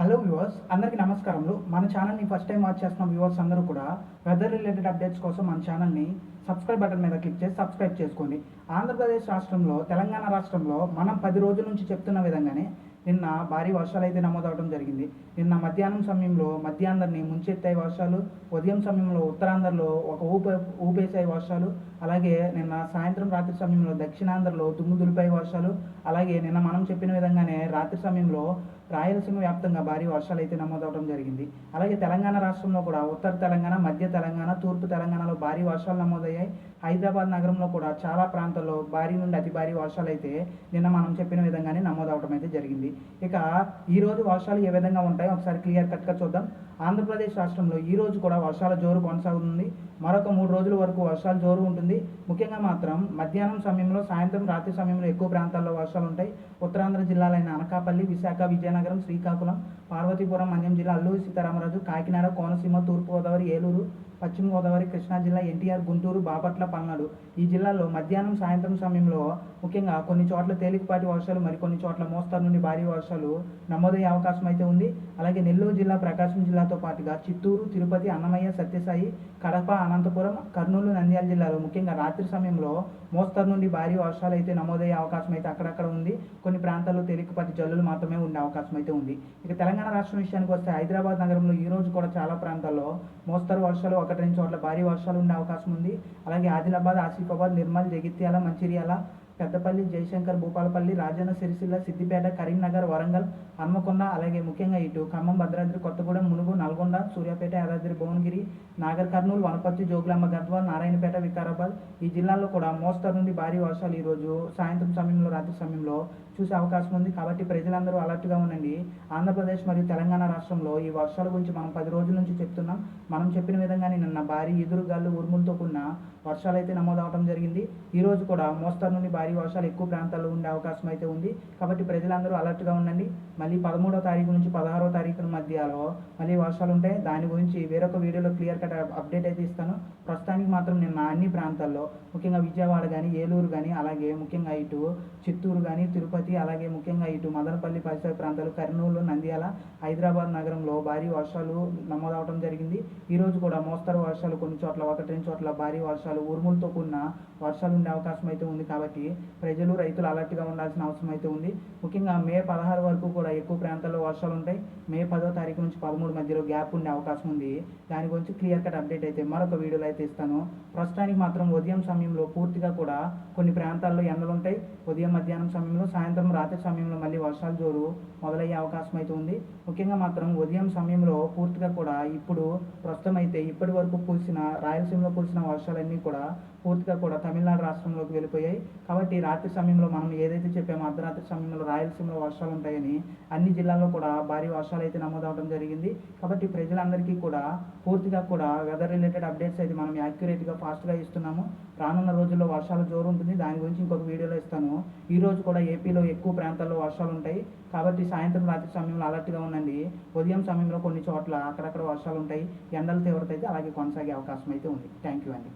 Hello viewers అందరికీ నమస్కారములు. మన ఛానల్ని ఫస్ట్ టైం వాచ్ చేస్తున్న వ్యూవర్స్ అందరూ కూడా వెదర్ రిలేటెడ్ అప్డేట్స్ కోసం మన ఛానల్ని సబ్స్క్రైబ్ బటన్ మీద క్లిక్ చేసి సబ్స్క్రైబ్ చేసుకోండి. ఆంధ్రప్రదేశ్ రాష్ట్రంలో తెలంగాణ రాష్ట్రంలో మనం పది రోజుల నుంచి చెప్తున్న విధంగానే నిన్న భారీ వర్షాలు అయితే నమోదవడం జరిగింది. నిన్న మధ్యాహ్నం సమయంలో మధ్యాంధ్రని ముంచెత్తాయి వర్షాలు ఉదయం సమయంలో ఉత్తరాంధ్రలో ఒక ఊపే ఊపేసాయి వర్షాలు అలాగే నిన్న సాయంత్రం రాత్రి సమయంలో దక్షిణాంధ్రలో దుమ్ము దులిపాయి వర్షాలు అలాగే నిన్న మనం చెప్పిన విధంగానే రాత్రి సమయంలో రాయలసీమ వ్యాప్తంగా భారీ వర్షాలు అయితే నమోదవడం జరిగింది. అలాగే తెలంగాణ రాష్ట్రంలో కూడా ఉత్తర తెలంగాణ మధ్య తెలంగాణ తూర్పు తెలంగాణలో భారీ వర్షాలు నమోదయ్యాయి. హైదరాబాద్ నగరంలో కూడా చాలా ప్రాంతాల్లో భారీ నుండి అతి భారీ వర్షాలు అయితే నిన్న మనం చెప్పిన విధంగానే నమోదవడం అయితే జరిగింది. ఇక ఈరోజు వర్షాలు ఏ విధంగా ఉంటాయో ఒకసారి క్లియర్ కట్గా చూద్దాం. ఆంధ్రప్రదేశ్ రాష్ట్రంలో ఈ రోజు కూడా వర్షాల జోరు కొనసాగుతుంది. మరొక మూడు రోజుల వరకు వర్షాలు జోరు ఉంటుంది. ముఖ్యంగా మాత్రం మధ్యాహ్నం సమయంలో సాయంత్రం రాత్రి సమయంలో ఎక్కువ ప్రాంతాల్లో వర్షాలు ఉంటాయి. ఉత్తరాంధ్ర జిల్లాలైన అనకాపల్లి విశాఖ విజయనగరం శ్రీకాకుళం పార్వతీపురం మన్యం జిల్లా అల్లూరి సీతారామరాజు కాకినాడ కోనసీమ తూర్పుగోదావరి ఏలూరు పశ్చిమ గోదావరి కృష్ణా జిల్లా ఎన్టీఆర్ గుంటూరు బాపట్ల పల్నాడు. ఈ జిల్లాల్లో మధ్యాహ్నం సాయంత్రం సమయంలో ముఖ్యంగా కొన్ని చోట్ల తేలికపాటి వర్షాలు మరికొన్ని చోట్ల మోస్తారు నుండి భారీ వర్షాలు నమోదయ్యే అవకాశం అయితే ఉంది. అలాగే నెల్లూరు జిల్లా ప్రకాశం జిల్లాతో పాటుగా చిత్తూరు తిరుపతి అన్నమయ్య సత్యసాయి కడప అనంతపురం కర్నూలు నంద్యాల జిల్లాలో ముఖ్యంగా రాత్రి సమయంలో మోస్తరు నుండి భారీ వర్షాలు అయితే నమోదయ్యే అవకాశం అయితే అక్కడక్కడ ఉంది. కొన్ని ప్రాంతాల్లో తేలికపాటి జల్లులు మాత్రమే ఉండే అవకాశం అయితే ఉంది. ఇక తెలంగాణ రాష్ట్రం విషయానికి వస్తే హైదరాబాద్ నగరంలో ఈ రోజు కూడా చాలా ప్రాంతాల్లో మోస్తరు వర్షాలు ఒకటి రెండు చోట్ల భారీ వర్షాలు ఉండే అవకాశం ఉంది. అలాగే ఆదిలాబాద్ ఆసిఫాబాద్ నిర్మల్ జగిత్యాల మంచిర్యాల పెద్దపల్లి జయశంకర్ భూపాలపల్లి రాజన్న సిరిసిల్ల సిద్దిపేట కరీంనగర్ వరంగల్ హన్మకొండ అలాగే ముఖ్యంగా ఇటు ఖమ్మం భద్రాద్రి కొత్తగూడెం మునుగు నల్గొండ సూర్యాపేట యాదాద్రి భువనగిరి నాగర్ కర్నూలు వనపర్తి జోగులాంబ గద్వాల్ నారాయణపేట వికారాబాద్. ఈ జిల్లాల్లో కూడా మోస్తరు నుండి భారీ వర్షాలు ఈరోజు సాయంత్రం సమయంలో రాత్రి సమయంలో చూసే అవకాశం ఉంది. కాబట్టి ప్రజలందరూ అలర్ట్గా ఉండండి. ఆంధ్రప్రదేశ్ మరియు తెలంగాణ రాష్ట్రంలో ఈ వర్షాల గురించి మనం పది రోజుల నుంచి చెప్తున్నాం. మనం చెప్పిన విధంగానే నిన్న భారీ ఎదురుగాలు ఉరుములతో కూడిన వర్షాలు అయితే నమోదవడం జరిగింది. ఈరోజు కూడా మోస్తరు నుండి భారీ వర్షాలు ఎక్కువ ప్రాంతాల్లో ఉండే అవకాశం అయితే ఉంది. కాబట్టి ప్రజలందరూ అలర్ట్గా ఉండండి. మళ్ళీ పదమూడో తారీఖు నుంచి పదహారో తారీఖు మధ్యలో మళ్ళీ వర్షాలు ఉంటాయి దాని గురించి వేరొక వీడియోలో క్లియర్ కట్ అప్డేట్ అయితే ఇస్తాను. ప్రస్తుతానికి మాత్రం నేను నా అన్ని ప్రాంతాల్లో ముఖ్యంగా విజయవాడ కానీ ఏలూరు కానీ అలాగే ముఖ్యంగా ఇటు చిత్తూరు కానీ తిరుపతి అలాగే ముఖ్యంగా ఇటు మదనపల్లి పరిసర ప్రాంతాలు కర్నూలు నంద్యాల హైదరాబాద్ నగరంలో భారీ వర్షాలు నమోదవడం జరిగింది. ఈరోజు కూడా మోస్తరు వర్షాలు కొన్ని చోట్ల ఒకటి రెండు చోట్ల భారీ వర్షాలు ఉరుములతో కూడిన వర్షాలు ఉండే అవకాశం అయితే ఉంది. కాబట్టి ప్రజలు రైతులు అలర్ట్గా ఉండాల్సిన అవసరం అయితే ఉంది. ముఖ్యంగా మే పదహారు వరకు కూడా ఎక్కువ ప్రాంతాల్లో వర్షాలు ఉంటాయి. మే పదో తారీఖు నుంచి పదమూడు మధ్యలో గ్యాప్ ఉండే అవకాశం ఉంది. దాని గురించి క్లియర్ కట్ అప్డేట్ అయితే మరొక వీడియోలో అయితే ఇస్తాను. ప్రస్తుతానికి మాత్రం ఉదయం సమయంలో పూర్తిగా కూడా కొన్ని ప్రాంతాల్లో ఎండలు ఉంటాయి. ఉదయం మధ్యాహ్నం సమయంలో సాయంత్రం రాత్రి సమయంలో మళ్ళీ వర్షాలు జోరు మొదలయ్యే అవకాశం అయితే ఉంది. ముఖ్యంగా మాత్రం ఉదయం సమయంలో పూర్తిగా కూడా ఇప్పుడు ప్రస్తుతం అయితే ఇప్పటి వరకు కురిసిన రాయలసీమలో కురిసిన వర్షాలన్నీ కూడా పూర్తిగా కూడా తమిళనాడు రాష్ట్రంలోకి వెళ్ళిపోయాయి. కాబట్టి రాత్రి సమయంలో మనం ఏదైతే చెప్పామో అర్ధరాత్రి సమయంలో రాయలసీమలో వర్షాలు ఉంటాయని అన్ని జిల్లాల్లో కూడా భారీ వర్షాలు అయితే నమోదవడం జరిగింది. కాబట్టి ప్రజలందరికీ కూడా పూర్తిగా కూడా వెదర్ రిలేటెడ్ అప్డేట్స్ అయితే మనం యాక్యురేట్గా ఫాస్ట్గా ఇస్తున్నాము. రానున్న రోజుల్లో వర్షాలు జోరు ఉంటుంది. దాని గురించి ఇంకొక వీడియోలో ఇస్తాను. ఈ రోజు కూడా ఏపీలో ఎక్కువ ప్రాంతాల్లో వర్షాలు ఉంటాయి. కాబట్టి సాయంత్రం రాత్రి సమయంలో అలర్ట్గా ఉండండి. ఉదయం సమయంలో కొన్ని చోట్ల అక్కడక్కడ వర్షాలు ఉంటాయి. ఎండల తీవ్రత అయితే అలాగే కొనసాగే అవకాశం అయితే ఉంది. థ్యాంక్ యూ అండి.